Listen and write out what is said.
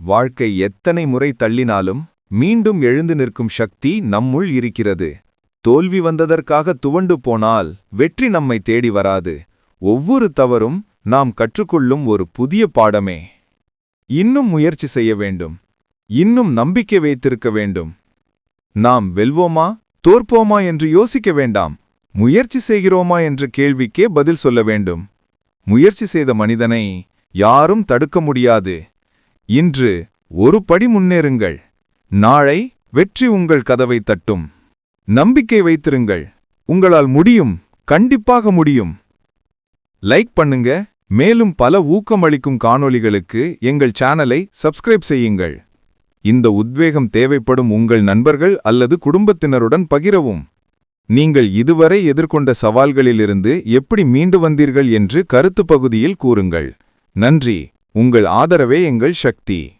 வாழ்க்கை எத்தனை முறை தள்ளினாலும் மீண்டும் எழுந்து நிற்கும் சக்தி நம்முள் இருக்கிறது. தோல்வி வந்ததற்காக துவண்டு போனால் வெற்றி நம்மை தேடி வராது. ஒவ்வொரு தவறும் நாம் கற்றுக்கொள்ளும் ஒரு புதிய பாடமே. இன்னும் முயற்சி செய்ய வேண்டும். இன்னும் நம்பிக்கை வைத்திருக்க வேண்டும். நாம் வெல்வோமா தோற்போமா என்று யோசிக்க வேண்டாம். முயற்சி செய்கிறோமா என்ற கேள்விக்கே பதில் சொல்ல வேண்டும். முயற்சி செய்த மனிதனை யாரும் தடுக்க முடியாது. இன்று ஒரு படி முன்னேறுங்கள். நாளை வெற்றி உங்கள் கதவை தட்டும். நம்பிக்கை வைத்திருங்கள். உங்களால் முடியும் கண்டிப்பாக முடியும். லைக் பண்ணுங்க. மேலும் பல ஊக்கமளிக்கும் காணொளிகளுக்கு எங்கள் சேனலை சப்ஸ்கிரைப் செய்யுங்கள். இந்த உத்வேகம் தேவைப்படும் உங்கள் நண்பர்கள் அல்லது குடும்பத்தினருடன் பகிரவும். நீங்கள் இதுவரை எதிர்கொண்ட சவால்களிலிருந்து எப்படி மீண்டு வந்தீர்கள் என்று கருத்து பகுதியில் கூறுங்கள். நன்றி. உங்கள் ஆதரவே எங்கள் சக்தி.